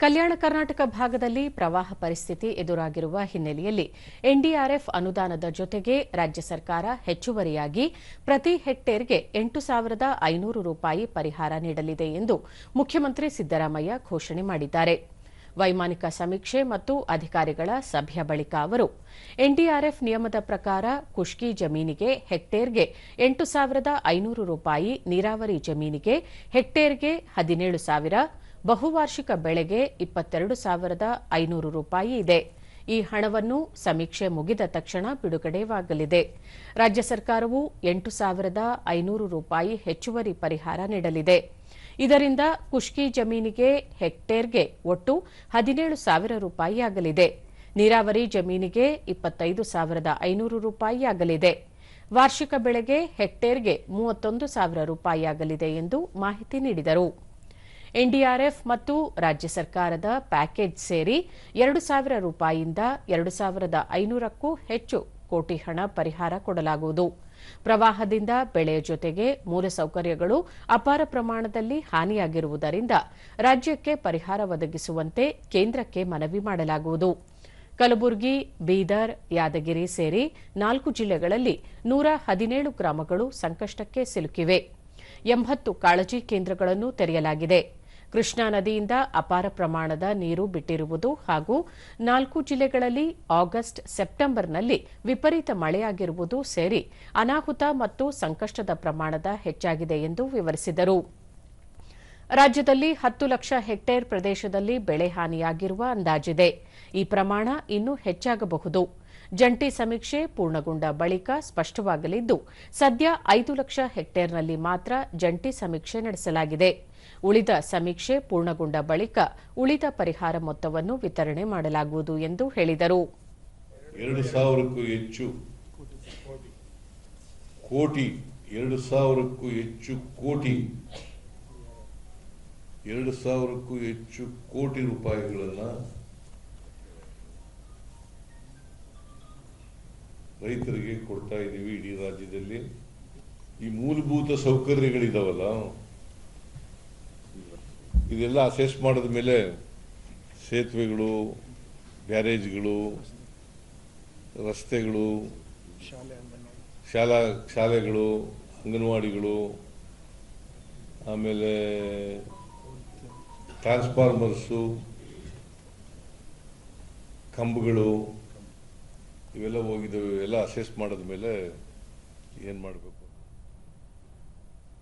ಕಲ್ಯಾಣ ಕರ್ನಾಟಕ ಭಾಗದಲ್ಲಿ ಪ್ರವಾಹ ಪರಿಸ್ಥಿತಿ ಎದುರಾಗಿರುವ ಹಿನ್ನೆಲೆಯಲ್ಲಿ ಎನ್ಡಿಆರ್ಎಫ್ ಅನುದಾನದ ಜೊತೆಗೆ ರಾಜ್ಯ ಸರ್ಕಾರ ಹೆಚ್ಚುವರಿಯಾಗಿ ಪ್ರತಿ ಹೆಕ್ಟೇರ್ಗೆ ಎಂಟು ಸಾವಿರದ ಐನೂರು ರೂಪಾಯಿ ಪರಿಹಾರ ನೀಡಲಿದೆ ಎಂದು ಮುಖ್ಯಮಂತ್ರಿ ಸಿದ್ದರಾಮಯ್ಯ ಘೋಷಣೆ ಮಾಡಿದ್ದಾರೆ. ವೈಮಾನಿಕ ಸಮೀಕ್ಷೆ ಮತ್ತು ಅಧಿಕಾರಿಗಳ ಸಭೆಯ ಬಳಿಕ ಅವರು, ಎನ್ಡಿಆರ್ಎಫ್ ನಿಯಮದ ಪ್ರಕಾರ ಕುಷ್ಕಿ ಜಮೀನಿಗೆ ಹೆಕ್ಟೇರ್ಗೆ ಎಂಟು ಸಾವಿರದ ಐನೂರು ರೂಪಾಯಿ ನೀರಾವರಿ ಜಮೀನಿಗೆ ಹೆಕ್ಟೇರ್ಗೆ ಹದಿನೇಳು ಸಾವಿರ ಬಹುವಾರ್ಷಿಕ ಬೆಳೆಗೆ ಇಪ್ಪತ್ತೆರಡು ಸಾವಿರದ ಐನೂರು ರೂಪಾಯಿ ಇದೆ. ಈ ಹಣವನ್ನು ಸಮೀಕ್ಷೆ ಮುಗಿದ ತಕ್ಷಣ ಬಿಡುಗಡೆವಾಗಲಿದೆ. ರಾಜ್ಯ ಸರ್ಕಾರವು ಎಂಟು ಸಾವಿರದ ಐನೂರು ರೂಪಾಯಿ ಹೆಚ್ಚುವರಿ ಪರಿಹಾರ ನೀಡಲಿದೆ. ಇದರಿಂದ ಕುಷ್ಕಿ ಜಮೀನಿಗೆ ಹೆಕ್ಟೇರ್ಗೆ ಒಟ್ಟು ಹದಿನೇಳು ಸಾವಿರ ರೂಪಾಯಿ ಆಗಲಿದೆ. ನೀರಾವರಿ ಜಮೀನಿಗೆ ಇಪ್ಪತ್ತೈದು ಸಾವಿರದ ಐನೂರು ರೂಪಾಯಿ ಆಗಲಿದೆ. ವಾರ್ಷಿಕ ಬೆಳೆಗೆ ಹೆಕ್ಟೇರ್ಗೆ ಮೂವತ್ತೊಂದು ಸಾವಿರ ರೂಪಾಯಿ ಆಗಲಿದೆ ಎಂದು ಮಾಹಿತಿ ನೀಡಿದರು. ಎನ್ಡಿಆರ್ಎಫ್ ಮತ್ತು ರಾಜ್ಯ ಸರ್ಕಾರದ ಪ್ಯಾಕೇಜ್ ಸೇರಿ ಎರಡು ಸಾವಿರ ರೂಪಾಯಿಯಿಂದ ಎರಡು ಸಾವಿರದ ಐನೂರಕ್ಕೂ ಹೆಚ್ಚು ಕೋಟಿ ಹಣ ಪರಿಹಾರ ಕೊಡಲಾಗುವುದು. ಪ್ರವಾಹದಿಂದ ಬೆಳೆಯ ಜೊತೆಗೆ ಮೂಲಸೌಕರ್ಯಗಳು ಅಪಾರ ಪ್ರಮಾಣದಲ್ಲಿ ಹಾನಿಯಾಗಿರುವುದರಿಂದ ರಾಜ್ಯಕ್ಕೆ ಪರಿಹಾರ ಒದಗಿಸುವಂತೆ ಕೇಂದ್ರಕ್ಕೆ ಮನವಿ ಮಾಡಲಾಗುವುದು. ಕಲಬುರಗಿ, ಬೀದರ್, ಯಾದಗಿರಿ ಸೇರಿ ನಾಲ್ಕು ಜಿಲ್ಲೆಗಳಲ್ಲಿ ನೂರ ಹದಿನೇಳು ಗ್ರಾಮಗಳು ಸಂಕಷ್ಟಕ್ಕೆ ಸಿಲುಕಿವೆ. ಎಂಬತ್ತು ಕಾಳಜಿ ಕೇಂದ್ರಗಳನ್ನು ತೆರೆಯಲಾಗಿದೆ. ಕೃಷ್ಣಾ ನದಿಯಿಂದ ಅಪಾರ ಪ್ರಮಾಣದ ನೀರು ಬಿಟ್ಟಿರುವುದು ಹಾಗೂ ನಾಲ್ಕು ಜಿಲ್ಲೆಗಳಲ್ಲಿ ಆಗಸ್ಟ್ ಸೆಪ್ಟೆಂಬರ್ನಲ್ಲಿ ವಿಪರೀತ ಮಳೆಯಾಗಿರುವುದು ಸೇರಿ ಅನಾಹುತ ಮತ್ತು ಸಂಕಷ್ಟದ ಪ್ರಮಾಣದ ಹೆಚ್ಚಾಗಿದೆ ಎಂದು ವಿವರಿಸಿದರು. ರಾಜ್ಯದಲ್ಲಿ ಹತ್ತು ಲಕ್ಷ ಹೆಕ್ಟೇರ್ ಪ್ರದೇಶದಲ್ಲಿ ಬೆಳೆ ಹಾನಿಯಾಗಿರುವ ಅಂದಾಜಿದೆ. ಈ ಪ್ರಮಾಣ ಇನ್ನೂ ಹೆಚ್ಚಾಗಬಹುದು. ಜಂಟಿ ಸಮೀಕ್ಷೆ ಪೂರ್ಣಗೊಂಡ ಬಳಿಕ ಸ್ಪಷ್ಟವಾಗಲಿದ್ದು, ಸದ್ಯ ಐದು ಲಕ್ಷ ಹೆಕ್ಟೇರ್ನಲ್ಲಿ ಮಾತ್ರ ಜಂಟಿ ಸಮೀಕ್ಷೆ ನಡೆಸಲಾಗಿದೆ. ಉಳಿದ ಸಮೀಕ್ಷೆ ಪೂರ್ಣಗೊಂಡ ಬಳಿಕ ಉಳಿದ ಪರಿಹಾರ ಮೊತ್ತವನ್ನು ವಿತರಣೆ ಮಾಡಲಾಗುವುದು ಎಂದು ಹೇಳಿದರು. ಎರಡು ಸಾವಿರಕ್ಕೂ ಹೆಚ್ಚು ಕೋಟಿ, ಎರಡು ಸಾವಿರಕ್ಕೂ ಹೆಚ್ಚು ಕೋಟಿ, ಎರಡು ಸಾವಿರಕ್ಕೂ ಹೆಚ್ಚು ಕೋಟಿ ರೂಪಾಯಿಗಳನ್ನ ರೈತರಿಗೆ ಕೊಡ್ತಾ ಇದ್ದೀವಿ ಇಡೀ ರಾಜ್ಯದಲ್ಲಿ. ಈ ಮೂಲಭೂತ ಸೌಕರ್ಯಗಳಿದಾವಲ್ಲ? ಇದೆಲ್ಲ ಅಸೆಸ್ ಮಾಡಿದ ಮೇಲೆ ಸೇತುವೆಗಳು, ಬ್ಯಾರೇಜ್ಗಳು, ರಸ್ತೆಗಳು, ಶಾಲಾ, ಶಾಲೆಗಳು, ಅಂಗನವಾಡಿಗಳು, ಆಮೇಲೆ ಟ್ರಾನ್ಸ್ಫಾರ್ಮರ್ಸು ಕಂಬಗಳು ಇವೆಲ್ಲ ಹೋಗಿದ್ದು ಇವೆಲ್ಲ ಅಸೆಸ್ ಮಾಡಿದ ಮೇಲೆ ಏನು ಮಾಡಬೇಕು?